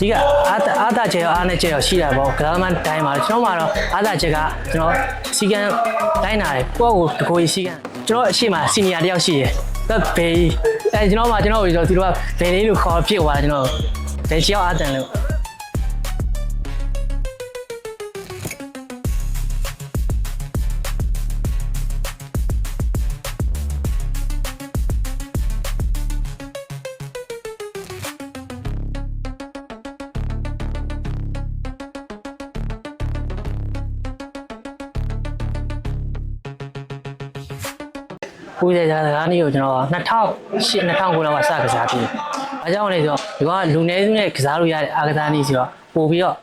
ဒီကအာသာအာသာချက်ရောအားနဲ့ချက်ရောရှိတာပေါ့ကစားမန်တိုင်းမှာကျွန်တော်မှာတော့အာသာချက်ကကျွန်တော်စီကံတိုင်းနာတယ်ကိုယ့်ကိုတကိုယ်ကြီးစီကံကျွန်တော်အရှိမစီနီယာတယောက်ရှိတယ်သူကဘေးအဲကျွန်တော်မှာကျွန်တော်ကိုကျွန်တော်သူတို့ကဘေးလေးလို့ခေါ်ဖြစ်သွားတယ်ကျွန်တော်ဘေးချောက်အာတန်လို့ ကိုယ်ရစကားလေးကိုကျွန်တော်2008 2009လောက်ကစကစားပြီး။အဲကြောင့်လေဆိုတော့ဒီကလူနည်းစုနဲ့ကစားလို့ရတဲ့အာကစားနည်းဆိုတော့ပို့ပြီးတော့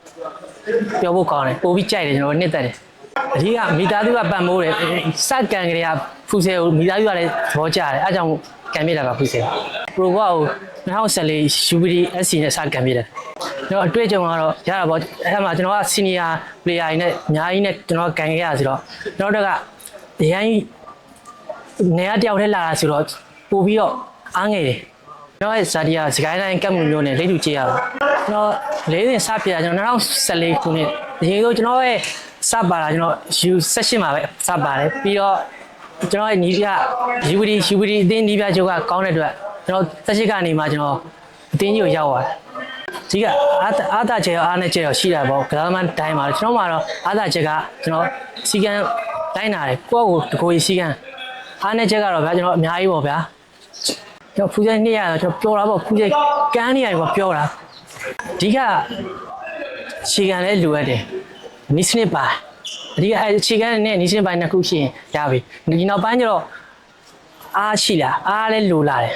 ပြောဖို့ကောင်းတယ်ပို့ပြီးကြိုက်တယ်ကျွန်တော်နှစ်သက်တယ်။အကြီးကမိသားစုကပံ့ပိုးတယ်စက်ကန်ကလေးကဖူဆဲကိုမိသားစုကလည်းသဘောကျတယ်အဲကြောင့်ကန်ပြတာပါဖူဆဲ။ပရိုကကို2014 UBD SC နဲ့စကန်ပြတယ်။ကျွန်တော်အတွေ့အကြုံကတော့ရတာပေါ့အဲမှာကျွန်တော်က senior player တွေနဲ့အများကြီးနဲ့ကျွန်တော်ကန်ခဲ့ရဆိုတော့ကျွန်တော်တို့ကအရင် နေရာတယောက်တည်းလာတာဆိုတော့ပို့ပြီးတော့အားငယ်တယ်ကျွန်တော်ရဲ့ဇာတိယာစကိုင်းတိုင်းကတ်မှုမျိုးနဲ့လိတ်တူကြည့်ရအောင်ကျွန်တော်လေးစဉ်စပြတာကျွန်တော်2014ခုနှစ်ဒီလိုကျွန်တော်ရဲ့စပါတာကျွန်တော် U session မှာပဲစပါတယ်ပြီးတော့ကျွန်တော်ရဲ့နီးပြ UVD UVD အတင်းနီးပြချုပ်ကကောင်းတဲ့အတွက်ကျွန်တော်သက်ရှိကနေမှကျွန်တော်အတင်းကြီးကိုရောက်သွားတယ်ဒီကအာသာအာသာချက်ရောအားနဲ့ချက်ရောရှိတာပေါ့ကစားမန်တိုင်းမှာကျွန်တော်မှာတော့အာသာချက်ကကျွန်တော်စီကံတိုင်းနာတယ်ကိုယ့်ကိုတကိုယ်ကြီးစီကံ အားနဲ့ချက်ကတော့ဗျာကျွန်တော်အများကြီးပေါ့ဗျာကျွန်တော်ဖူးဆိုင်နေ့ရတော့ကျွန်တော်ပြောတာပေါ့ဖူးဆိုင်ကန်းနေရတယ်ပေါ့ပြောတာအဓိကခြေခံလည်းလိုအပ်တယ်နီးစနစ်ပါအဓိကအဲခြေခံနဲ့နီးစနစ်ပိုင်းနှစ်ခုရှိရင်ရပြီဒီနောက်ပိုင်းကျတော့အားရှိလားအားလည်းလိုလာတယ်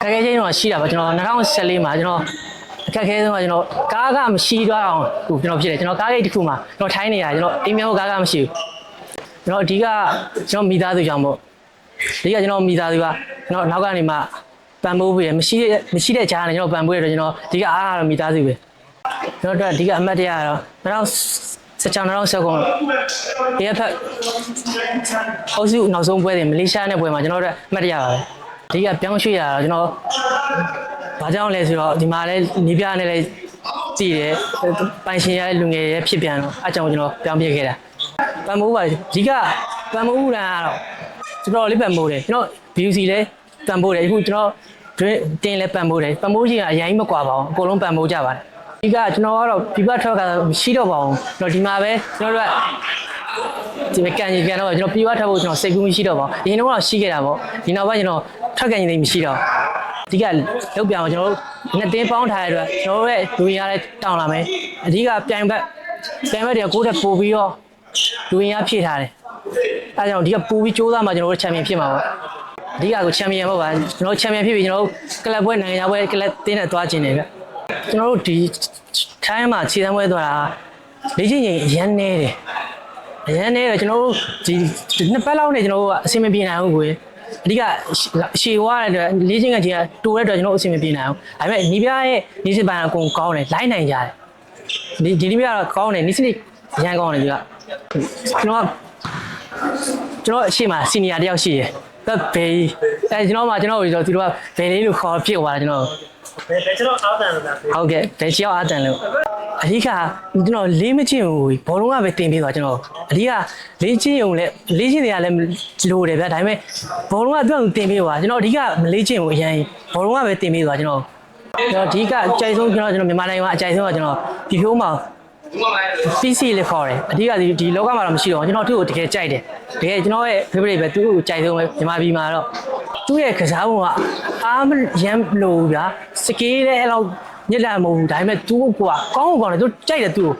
ခက်ခဲချင်းတော့ရှိတာပေါ့ကျွန်တော်2014မှာကျွန်တော်အခက်အခဲဆုံးကကျွန်တော်ကားကမရှိတော့အောင်ဟိုကျွန်တော်ဖြစ်တယ်ကျွန်တော်ကားဂိတ်တစ်ခုမှာကျွန်တော်ထိုင်းနေရကျွန်တော်အိမ်မြောက်ကားကမရှိဘူး ကျွန်တော်အဓိကကျွန်တော်မိသားစုကြောင့်ပေါ့အဓိကကျွန်တော်မိသားစုကကျွန်တော်နောက်ကနေမှပံပိုးပြီးရမရှိတဲ့မရှိတဲ့ကြားနဲ့ကျွန်တော်ပံပိုးရတော့ကျွန်တော်အဓိကအားရတော့မိသားစုပဲကျွန်တော်တို့အဓိကအမှတ်တရကတော့2016 2019ရေဖက်အုပ်စုနောက်ဆုံးပွဲတွေမလေးရှားနဲ့ပွဲမှာကျွန်တော်တို့အမှတ်တရပါပဲအဓိကပြောင်းရွှေ့ရတော့ကျွန်တော်ဘာကြောင့်လဲဆိုတော့ဒီမှာလည်းနေပြနဲ့လည်းကြည့်တယ်ပိုင်ရှင်ရတဲ့လူငယ်တွေဖြစ်ပြန်တော့အဲကြောင့်ကျွန်တော်ပြောင်းပြခဲ့တာ ပံမိုးပါအဓိကပံမိုးဦးရန်ကတော့ကျွန်တော်လေးပံမိုးတယ်ကျွန်တော် BUC လည်းပံမိုးတယ်အခုကျွန်တော် drink တင်လည်းပံမိုးတယ်ပံမိုးကြီးကအရင်မကွာပါဘူးအကုန်လုံးပံမိုးကြပါတယ်အဓိကကျွန်တော်ကတော့ပြပထွက်ကတော့မရှိတော့ပါဘူးကျွန်တော်ဒီမှာပဲကျွန်တော်တို့ကဒီမကန်ကြီးကန်တော့ကျွန်တော်ပြပထွက်ဖို့ကျွန်တော်စိတ်ကူးမရှိတော့ပါဘူးအရင်တော့ရှိခဲ့တာပေါ့ဒီနောက်ပိုင်းကျွန်တော်ထွက်ကန်ကြီးသိမရှိတော့အဓိကလောက်ပြောင်းကျွန်တော်တို့နှစ်တင်းပေါင်းထားရတဲ့အတွက်ကျွန်တော်တို့ရဲ့လူရလည်းတောင်းလာမယ်အဓိကပြိုင်ဘက်ပြိုင်ဘက်တွေကကိုယ့်တက်ပို့ပြီးတော့ လူရင်းအားဖြည့်ထားတယ်အဲဒါကြောင့်ဒီကပူပြီးစူးစမ်းမှကျွန်တော်တို့ချန်ပီယံဖြစ်မှာပေါ့အဓိကကိုချန်ပီယံပေါ့ဗျာကျွန်တော်ချန်ပီယံဖြစ်ပြီးကျွန်တော်တို့ကလပ်ပွဲနိုင်ငံခြားပွဲကလပ်တင်းနဲ့သွားခြင်းတယ်ဗျကျွန်တော်တို့ဒီထိုင်းမှာခြေစမ်းပွဲသွားတာလေ့ကျင့်ချိန်အရန်နေတယ်အရန်နေတယ်ကျွန်တော်တို့ဒီနှစ်ပတ်လောက်နဲ့ကျွန်တော်တို့ကအဆင်မပြေနိုင်ဘူးကိုအဓိကရှည်ဝါတဲ့အတွက်လေ့ကျင့်ခန်းချိန်ကတိုးတဲ့အတွက်ကျွန်တော်တို့အဆင်မပြေနိုင်ဘူးဒါပေမဲ့နီးပြရဲ့နီးစပန်အကုန်ကောင်းတယ်လိုက်နိုင်ကြတယ်ဒီဒီနီးပြကတော့ကောင်းတယ်နီးစနစ် အရန်ကောင်းတယ်ဒီကကျွန်တော်ကကျွန်တော်အရှိမစီနီယာတယောက်ရှိတယ်သူကဘေးအဲကျွန်တော်မှကျွန်တော်ကိုသူတို့ကဘေးလေးလို့ခေါ်ဖြစ်သွားတယ်ကျွန်တော်ဘယ်ဘယ်ကျွန်တော်အောက်တန်လို့လားပြောဟုတ်ကဲ့ဘေးချောက်အားတန်လို့အဓိကကျွန်တော်လေးမချင်းဘူးဘောလုံးကပဲတင်ပေးသွားကျွန်တော်အဓိကလေးချင်းုံလည်းလေးချင်းတွေကလည်းလိုတယ်ဗျဒါပေမဲ့ဘောလုံးကသူ့အောင်တင်ပေးသွားကျွန်တော်အဓိကမလေးချင်းဘူးအရင်ဘောလုံးကပဲတင်ပေးသွားကျွန်တော်ကျွန်တော်အဓိကအကြိုက်ဆုံးကျွန်တော်ကျွန်တော်မြန်မာနိုင်ငံမှာအကြိုက်ဆုံးကကျွန်တော်ဒီဖြိုးမှာ PC လေးခေါ်တယ်အဓိကဒီဒီလောကမှာတော့မရှိတော့ဘူးကျွန်တော်သူ့ကိုတကယ်ကြိုက်တယ်တကယ်ကျွန်တော်ရဲ့ favorite ပဲသူ့ကိုကြိုက်ဆုံးပဲမြန်မာပြည်မှာတော့သူ့ရဲ့ကစားပုံကအားမရမ်းလို့ဗျာစကေးလည်းအဲ့လောက်ညစ်လာမဟုတ်ဘူးဒါပေမဲ့သူ့ကွာကောင်းကောင်းတယ်သူကြိုက်တယ်သူ့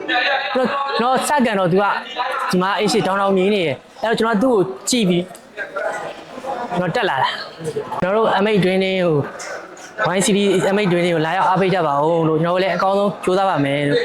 ကိုကျွန်တော်စကန်တော့သူကဒီမှာအေးရှိတောင်းတောင်းမြင်းနေတယ်အဲ့တော့ကျွန်တော်သူ့ကိုကြည့်ပြီးကျွန်တော်တက်လာတာကျွန်တော်တို့ M8 တွင်းနေဟို YCD M8 တွင်းနေကိုလာရောက်အားပေးကြပါဦးလို့ကျွန်တော်တို့လည်းအကောင်းဆုံးကြိုးစားပါမယ်လို့